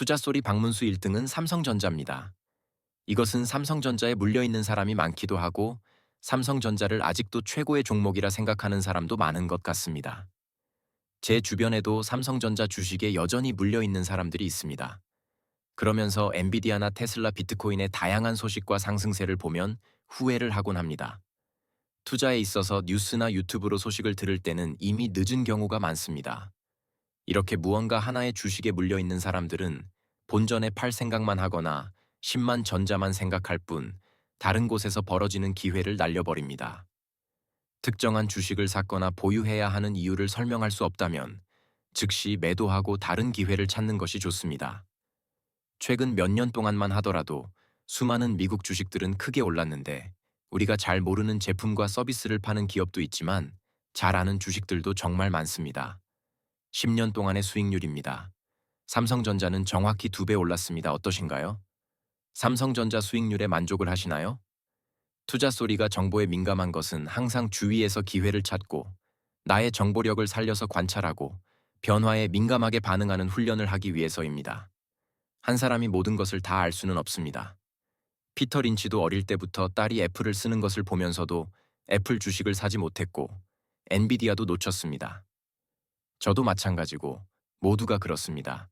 투자소리 박문수 1등은 삼성전자입니다. 이것은 삼성전자에 물려있는 사람이 많기도 하고 삼성전자를 아직도 최고의 종목이라 생각하는 사람도 많은 것 같습니다. 제 주변에도 삼성전자 주식에 여전히 물려있는 사람들이 있습니다. 그러면서 엔비디아나 테슬라 비트코인의 다양한 소식과 상승세를 보면 후회를 하곤 합니다. 투자에 있어서 뉴스나 유튜브로 소식을 들을 때는 이미 늦은 경우가 많습니다. 이렇게 무언가 하나의 주식에 물려 있는 사람들은 본전에 팔 생각만 하거나 10만 전자만 생각할 뿐 다른 곳에서 벌어지는 기회를 날려버립니다. 특정한 주식을 샀거나 보유해야 하는 이유를 설명할 수 없다면 즉시 매도하고 다른 기회를 찾는 것이 좋습니다. 최근 몇 년 동안만 하더라도 수많은 미국 주식들은 크게 올랐는데 우리가 잘 모르는 제품과 서비스를 파는 기업도 있지만 잘 아는 주식들도 정말 많습니다. 10년 동안의 수익률입니다. 삼성전자는 정확히 두 배 올랐습니다. 어떠신가요? 삼성전자 수익률에 만족을 하시나요? 투자 소리가 정보에 민감한 것은 항상 주위에서 기회를 찾고 나의 정보력을 살려서 관찰하고 변화에 민감하게 반응하는 훈련을 하기 위해서입니다. 한 사람이 모든 것을 다 알 수는 없습니다. 피터 린치도 어릴 때부터 딸이 애플을 쓰는 것을 보면서도 애플 주식을 사지 못했고 엔비디아도 놓쳤습니다. 저도 마찬가지고 모두가 그렇습니다.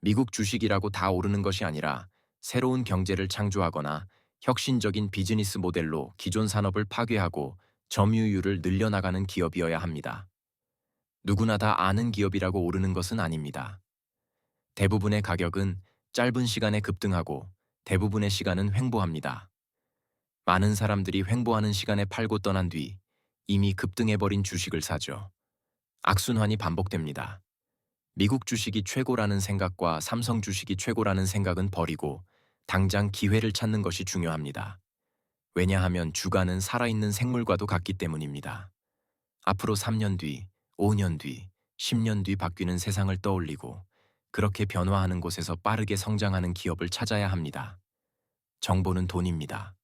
미국 주식이라고 다 오르는 것이 아니라 새로운 경제를 창조하거나 혁신적인 비즈니스 모델로 기존 산업을 파괴하고 점유율을 늘려나가는 기업이어야 합니다. 누구나 다 아는 기업이라고 오르는 것은 아닙니다. 대부분의 가격은 짧은 시간에 급등하고 대부분의 시간은 횡보합니다. 많은 사람들이 횡보하는 시간에 팔고 떠난 뒤 이미 급등해버린 주식을 사죠. 악순환이 반복됩니다. 미국 주식이 최고라는 생각과 삼성 주식이 최고라는 생각은 버리고 당장 기회를 찾는 것이 중요합니다. 왜냐하면 주가는 살아있는 생물과도 같기 때문입니다. 앞으로 3년 뒤, 5년 뒤, 10년 뒤 바뀌는 세상을 떠올리고 그렇게 변화하는 곳에서 빠르게 성장하는 기업을 찾아야 합니다. 정보는 돈입니다.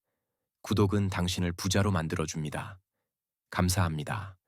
구독은 당신을 부자로 만들어줍니다. 감사합니다.